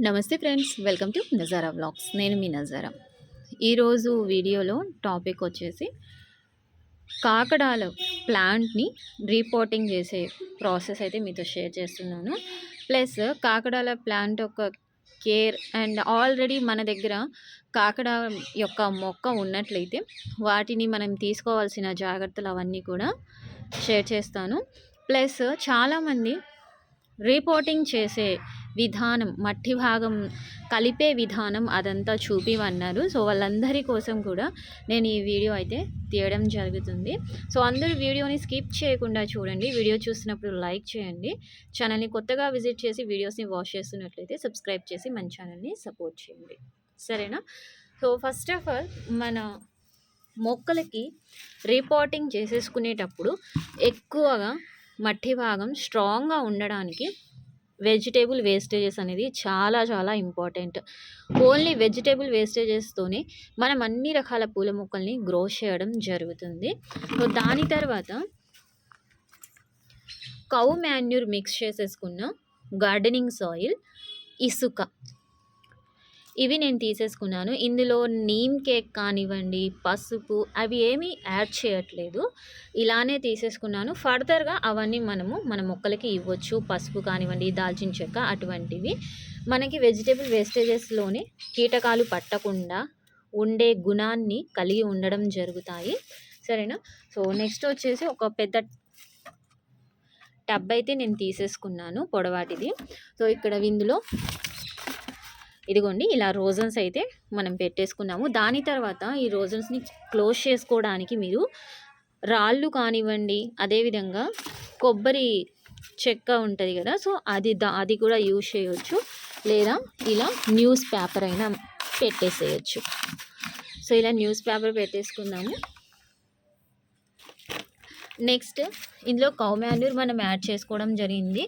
నమస్తే friends welcome to Nazara vlogs. నేను మీ నజారా. ఈరోజు వీడియోలో టాపిక్ వచ్చేసి కాకడాల ప్లాంట్ని రీపోర్టింగ్ చేసే ప్రాసెస్ అయితే మీతో షేర్ చేస్తున్నాను. ప్లస్ కాకడాల ప్లాంట్ యొక్క కేర్ అండ్ ఆల్రెడీ మన దగ్గర కాకడ యొక్క మొక్క ఉన్నట్లయితే వాటిని మనం తీసుకోవాల్సిన జాగ్రత్తలు అవన్నీ కూడా షేర్ చేస్తాను. ప్లస్ చాలామంది రిపోర్టింగ్ చేసే విధానం మట్టి భాగం కలిపే విధానం అదంతా చూపివన్నారు. సో వాళ్ళందరి కోసం కూడా నేను ఈ వీడియో అయితే తీయడం జరుగుతుంది. సో అందరూ వీడియోని స్కిప్ చేయకుండా చూడండి. వీడియో చూసినప్పుడు లైక్ చేయండి. ఛానల్ని కొత్తగా విజిట్ చేసి వీడియోస్ని వాచ్ చేస్తున్నట్లయితే సబ్స్క్రైబ్ చేసి మన ఛానల్ని సపోర్ట్ చేయండి. సరేనా? సో ఫస్ట్ ఆఫ్ ఆల్ మన మొక్కలకి రిపోర్టింగ్ చేసేసుకునేటప్పుడు ఎక్కువగా మట్టి భాగం స్ట్రాంగ్గా ఉండడానికి వెజిటేబుల్ వేస్టేజెస్ అనేది చాలా చాలా ఇంపార్టెంట్. ఓన్లీ వెజిటేబుల్ వేస్టేజెస్తోనే మనం అన్ని రకాల పూల మొక్కల్ని గ్రో చేయడం జరుగుతుంది. సో దాని తర్వాత కౌ మాన్యూర్ మిక్స్ చేసేసుకున్న గార్డెనింగ్ సాయిల్ ఇసుక. ఇవి నేను తీసేసుకున్నాను. ఇందులో నీమ్ కేక్ కానివ్వండి పసుపు అవి ఏమీ యాడ్ చేయట్లేదు. ఇలానే తీసేసుకున్నాను. ఫర్దర్గా అవన్నీ మనము మన మొక్కలకి ఇవ్వచ్చు. పసుపు కానివ్వండి దాల్చిన చెక్క అటువంటివి. మనకి వెజిటేబుల్ వేస్టేజెస్లోనే కీటకాలు పట్టకుండా ఉండే గుణాన్ని కలిగి ఉండడం జరుగుతాయి. సరేనా? సో నెక్స్ట్ వచ్చేసి ఒక పెద్ద టబ్ అయితే నేను తీసేసుకున్నాను పొడవాటిది. సో ఇక్కడ ఇందులో ఇదిగోండి ఇలా రోజన్స్ అయితే మనం పెట్టేసుకున్నాము. దాని తర్వాత ఈ రోజన్స్ని క్లోజ్ చేసుకోవడానికి మీరు రాళ్ళు కానివ్వండి అదేవిధంగా కొబ్బరి చెక్క ఉంటుంది కదా సో అది దా అది కూడా యూజ్ చేయవచ్చు లేదా ఇలా న్యూస్ పేపర్ అయినా పెట్టేసేయచ్చు. సో ఇలా న్యూస్ పేపర్ పెట్టేసుకున్నాము నెక్స్ట్ ఇందులో కౌ మ్యాన్యూర్ మనం యాడ్ చేసుకోవడం జరిగింది.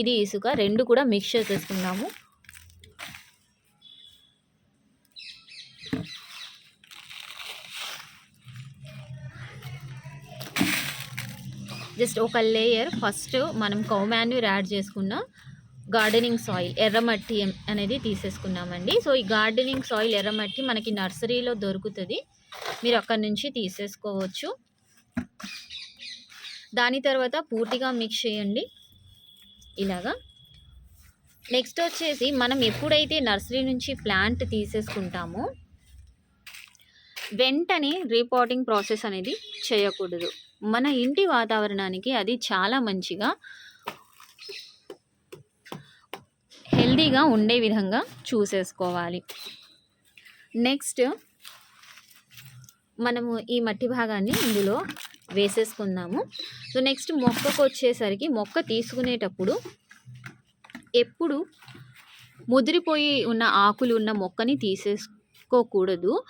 ఇది ఇసుక. రెండు కూడా మిక్స్ చేసేసుకున్నాము జస్ట్ ఒక లేయర్. ఫస్ట్ మనం కౌమాన్యూర్ యాడ్ చేసుకున్న గార్డెనింగ్ సాయిల్ ఎర్రమట్టి అనేది తీసేసుకున్నామండి. సో ఈ గార్డెనింగ్ సాయిల్ ఎర్రమట్టి మనకి నర్సరీలో దొరుకుతుంది. మీరు అక్కడి నుంచి తీసేసుకోవచ్చు. దాని తర్వాత పూర్తిగా మిక్స్ చేయండి. ఇలాగా. నెక్స్ట్ వచ్చేసి మనం ఎప్పుడైతే నర్సరీ నుంచి ప్లాంట్ తీసేసుకుంటామో వెంటనే రీపాటింగ్ ప్రాసెస్ అనేది చేయకూడదు. మన ఇంటి వాతావరణానికి అది చాలా మంచిగా హెల్దీగా ఉండే విధంగా చూసేసుకోవాలి. నెక్స్ట్ మనము ఈ మట్టి భాగాన్ని ఇందులో వేసేసుకుందాము. సో నెక్స్ట్ మొక్కకు వచ్చేసరికి మొక్క తీసుకునేటప్పుడు ఎప్పుడు ముదిరిపోయి ఉన్న ఆకులు ఉన్న మొక్కని తీసేసుకోకూడదు.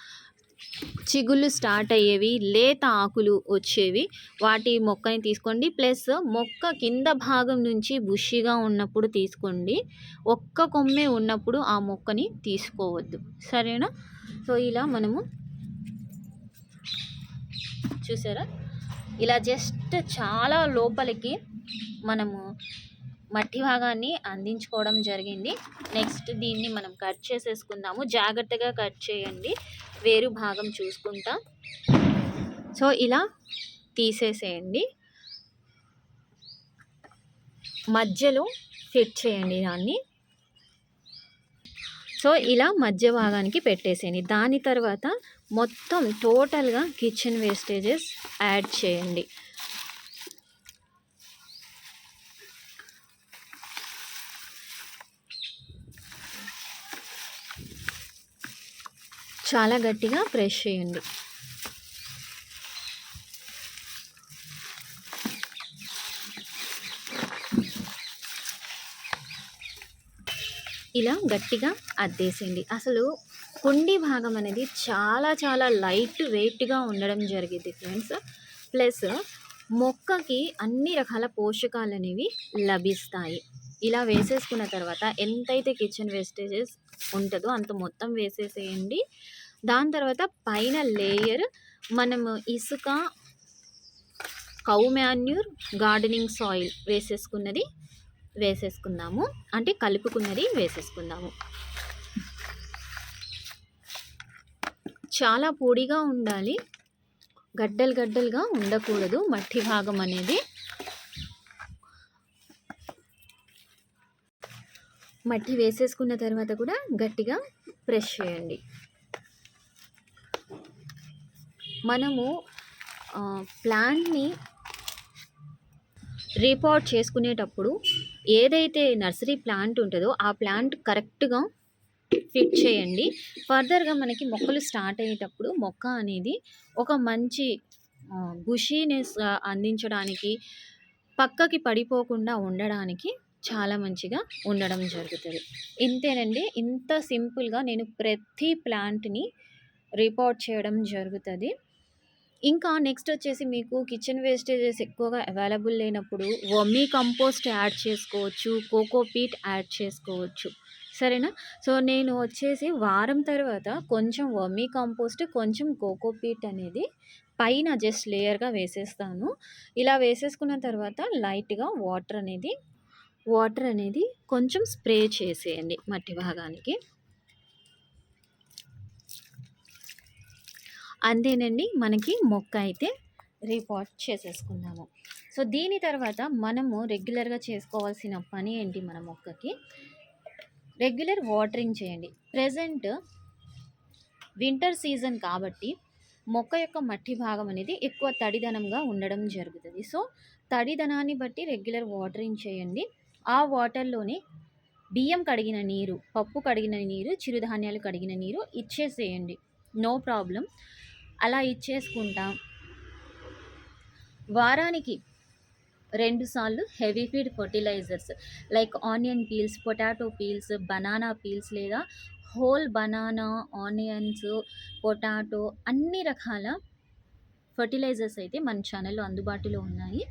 చిగుళ్ళు స్టార్ట్ అయ్యేవి లేత ఆకులు వచ్చేవి వాటి మొక్కని తీసుకోండి. ప్లస్ మొక్క కింద భాగం నుంచి బుషిగా ఉన్నప్పుడు తీసుకోండి. ఒక్క కొమ్మే ఉన్నప్పుడు ఆ మొక్కని తీసుకోవద్దు. సరేనా? సో ఇలా మనము చూసారా? ఇలా జస్ట్ చాలా లోపలికి మనము మట్టి భాగాన్ని అందించుకోవడం జరిగింది. నెక్స్ట్ దీన్ని మనం కట్ చేసేసుకుందాము. జాగ్రత్తగా కట్ చేయండి. వేరు భాగం చూసుకుంటా. సో ఇలా తీసేసేయండి. మధ్యలో ఫిట్ చేయండి దాన్ని. సో ఇలా మధ్య భాగానికి పెట్టేసేయండి. దాని తర్వాత మొత్తం టోటల్గా కిచెన్ వేస్టేజెస్ యాడ్ చేయండి. చాలా గట్టిగా ప్రెస్ చేయండి. ఇలా గట్టిగా అద్దేసేయండి. అసలు కొండి భాగం అనేది చాలా చాలా లైట్ వెయిట్గా ఉండడం జరిగింది ఫ్రెండ్స్. ప్లస్ మొక్కకి అన్ని రకాల పోషకాలు అనేవి లభిస్తాయి. ఇలా వేసేసుకున్న తర్వాత ఎంతైతే కిచెన్ వేస్టేజెస్ ఉంటుందో అంత మొత్తం వేసేసేయండి. దాని తర్వాత పైన లేయర్ మనము ఇసుక కౌ మాన్యూర్ గార్డెనింగ్ సాయిల్ వేసేసుకున్నది వేసేసుకుందాము. అంటే కలుపుకున్నది వేసేసుకుందాము. చాలా పొడిగా ఉండాలి. గడ్డలు గడ్డలుగా ఉండకూడదు. మట్టి భాగం అనేది. మట్టి వేసేసుకున్న తర్వాత కూడా గట్టిగా ప్రెస్ చేయండి. మనము ప్లాంట్ని రీపాట్ చేసుకునేటప్పుడు ఏదైతే నర్సరీ ప్లాంట్ ఉంటుందో ఆ ప్లాంట్ కరెక్ట్గా ఫిట్ చేయండి. ఫర్దర్గా మనకి మొక్కలు స్టార్ట్ అయ్యేటప్పుడు మొక్క అనేది ఒక మంచి బుషీనెస్ అందించడానికి పక్కకి పడిపోకుండా ఉండడానికి చాలా మంచిగా ఉండడం జరుగుతుంది. ఇంతేనండి ఇంత సింపుల్గా నేను ప్రతి ప్లాంట్ని రిపోర్ట్ చేయడం జరుగుతుంది. ఇంకా నెక్స్ట్ వచ్చేసి మీకు కిచెన్ వేస్టేజెస్ ఎక్కువగా అవైలబుల్ లేనప్పుడు వమ్మీ కంపోస్ట్ యాడ్ చేసుకోవచ్చు కోకోపీట్ యాడ్ చేసుకోవచ్చు. సరేనా? సో నేను వచ్చేసి వారం తర్వాత కొంచెం వర్మీ కంపోస్ట్ కొంచెం కోకోపీట్ అనేది పైన జస్ట్ లేయర్గా వేసేస్తాను. ఇలా వేసేసుకున్న తర్వాత లైట్గా వాటర్ అనేది వాటర్ అనేది కొంచెం స్ప్రే చేసేయండి మట్టి భాగానికి. అంతేనండి మనకి మొక్క అయితే రీపాట్ చేసేసుకున్నాము. సో దీని తర్వాత మనము రెగ్యులర్గా చేసుకోవాల్సిన పని ఏంటి మన మొక్కకి? రెగ్యులర్ వాటరింగ్ చేయండి. ప్రజెంట్ వింటర్ సీజన్ కాబట్టి మొక్క యొక్క మట్టి భాగం అనేది ఎక్కువ తడిదనంగా ఉండడం జరుగుతుంది. సో తడిదనాన్ని బట్టి రెగ్యులర్ వాటరింగ్ చేయండి. ఆ వాటర్లోనే బియ్యం కడిగిన నీరు పప్పు కడిగిన నీరు చిరుధాన్యాలు కడిగిన నీరు ఇచ్చేసేయండి. No problem. అలా ఇచ్చేసుకుంటా. వారానికి రెండు సార్లు heavy feed fertilisers like onion peels potato peels banana peels లేదా హోల్ బనానా ఆనియన్స్ పొటాటో అన్ని రకాల ఫర్టిలైజర్స్ అయితే మన ఛానల్లో అందుబాటులో ఉన్నాయి.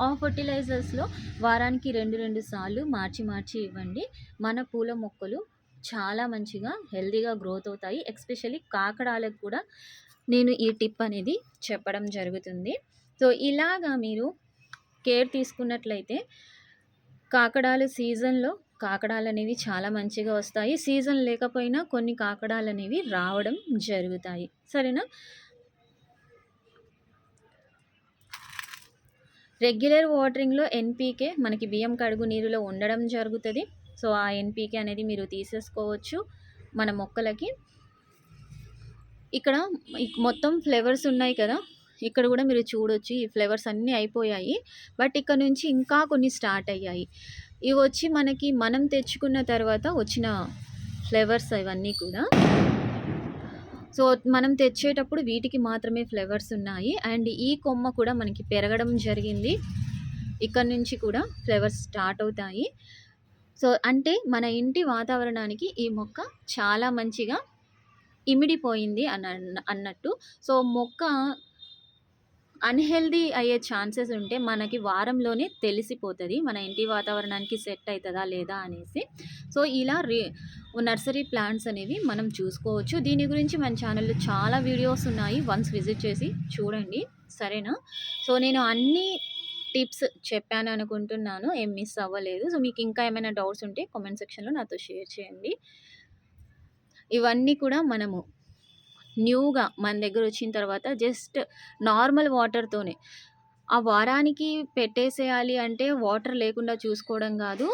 ఆ ఫర్టిలైజర్స్లో వారానికి రెండు రెండు సార్లు మార్చి మార్చి ఇవ్వండి. మన పూల మొక్కలు చాలా మంచిగా హెల్తీగా గ్రోత్ అవుతాయి. ఎక్స్పెషల్లీ కాకడాలకు కూడా నేను ఈ టిప్ అనేది చెప్పడం జరుగుతుంది. సో ఇలాగా మీరు కేర్ తీసుకున్నట్లయితే కాకడాలు సీజన్లో కాకడాలు అనేవి చాలా మంచిగా వస్తాయి. సీజన్ లేకపోయినా కొన్ని కాకడాలు అనేవి రావడం జరుగుతాయి. సరేనా? రెగ్యులర్ వాటరింగ్లో ఎన్పీకే మనకి బియ్యం కడుగు నీరులో ఉండడం జరుగుతుంది. సో ఆ ఎన్పీకే అనేది మీరు తీసేసుకోవచ్చు మన మొక్కలకి. ఇక్కడ మొత్తం ఫ్లేవర్స్ ఉన్నాయి కదా? ఇక్కడ కూడా మీరు చూడొచ్చు ఈ ఫ్లేవర్స్ అన్నీ అయిపోయాయి. బట్ ఇక్కడ నుంచి ఇంకా కొన్ని స్టార్ట్ అయ్యాయి. ఇవి వచ్చి మనకి మనం తెచ్చుకున్న తర్వాత వచ్చిన ఫ్లేవర్స్ ఇవన్నీ కూడా. సో మనం తెచ్చేటప్పుడు వీటికి మాత్రమే ఫ్లేవర్స్ ఉన్నాయి. అండ్ ఈ కొమ్మ కూడా మనకి పెరగడం జరిగింది. ఇక్కడ నుంచి కూడా ఫ్లేవర్స్ స్టార్ట్ అవుతాయి. సో అంటే మన ఇంటి వాతావరణానికి ఈ మొక్క చాలా మంచిగా ఇమిడిపోయింది అన్న అన్నట్టు. సో మొక్క అన్హెల్దీ అయ్యే ఛాన్సెస్ ఉంటే మనకి వారంలోనే తెలిసిపోతుంది. మన ఇంటి వాతావరణానికి సెట్ అవుతుందా లేదా అనేసి. సో ఇలా రీ నర్సరీ ప్లాంట్స్ అనేవి మనం చూసుకోవచ్చు. దీని గురించి మన ఛానల్లో చాలా వీడియోస్ ఉన్నాయి. వన్స్ విజిట్ చేసి చూడండి. సరేనా? సో నేను అన్ని టిప్స్ చెప్పాను అనుకుంటున్నాను. ఏం మిస్ అవ్వలేదు. సో మీకు ఇంకా ఏమైనా డౌట్స్ ఉంటే కామెంట్ సెక్షన్లో నాతో షేర్ చేయండి. ఇవన్నీ కూడా మనము న్యూగా మన దగ్గర వచ్చిన తర్వాత జస్ట్ నార్మల్ వాటర్తోనే ఆ వారానికి పెట్టేసేయాలి అంటే వాటర్ లేకుండా చూసుకోవడం కాదు.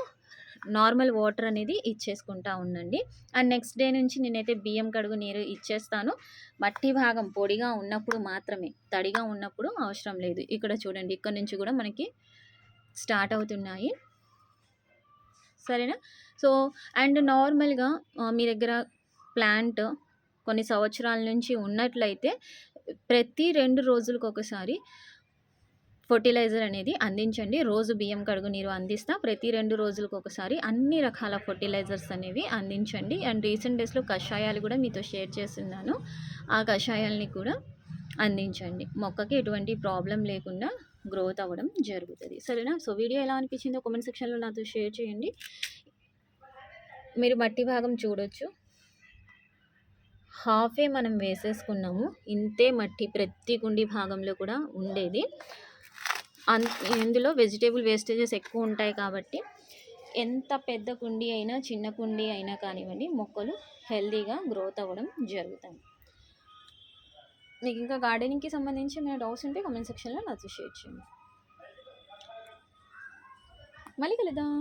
నార్మల్ వాటర్ అనేది ఇచ్చేసుకుంటా ఉండండి. అండ్ నెక్స్ట్ డే నుంచి నేనైతే బియ్యం కడుగు నీరు ఇచ్చేస్తాను. మట్టి భాగం పొడిగా ఉన్నప్పుడు మాత్రమే తడిగా ఉన్నప్పుడు అవసరం లేదు. ఇక్కడ చూడండి ఇక్కడ నుంచి కూడా మనకి స్టార్ట్ అవుతున్నాయి. సరేనా? సో అండ్ నార్మల్గా మీ దగ్గర ప్లాంట్ కొన్ని సంవత్సరాల నుంచి ఉన్నట్లయితే ప్రతి రెండు రోజులకు ఒకసారి ఫర్టిలైజర్ అనేది అందించండి. రోజు బియ్యం కడుగు నీరు అందిస్తా ప్రతి రెండు రోజులకు ఒకసారి అన్ని రకాల ఫర్టిలైజర్స్ అనేవి అందించండి. అండ్ రీసెంట్ డేస్లో కషాయాలు కూడా మీతో షేర్ చేస్తున్నాను. ఆ కషాయాలని కూడా అందించండి. మొక్కకి ఎటువంటి ప్రాబ్లం లేకుండా గ్రోత్ అవ్వడం జరుగుతుంది. సరేనా? సో వీడియో ఎలా అనిపించిందో కామెంట్ సెక్షన్లో నాతో షేర్ చేయండి. మీరు మట్టి భాగం చూడొచ్చు. హాఫే మనం వేసేసుకున్నాము. ఇంతే మట్టి ప్రతి కుండి భాగంలో కూడా ఉండేది. అన్ ఇందులో వెజిటేబుల్ వేస్టేజెస్ ఎక్కువ ఉంటాయి కాబట్టి ఎంత పెద్ద కుండీ అయినా చిన్న కుండీ అయినా కానివ్వండి మొక్కలు హెల్తీగా గ్రోత్ అవ్వడం జరుగుతుంది. మీకు ఇంకా గార్డెనింగ్కి సంబంధించి ఏమైనా డౌట్స్ ఉంటే కమెంట్ సెక్షన్లో నాతో షేర్ చేయండి. మళ్ళీ కలుద్దాం.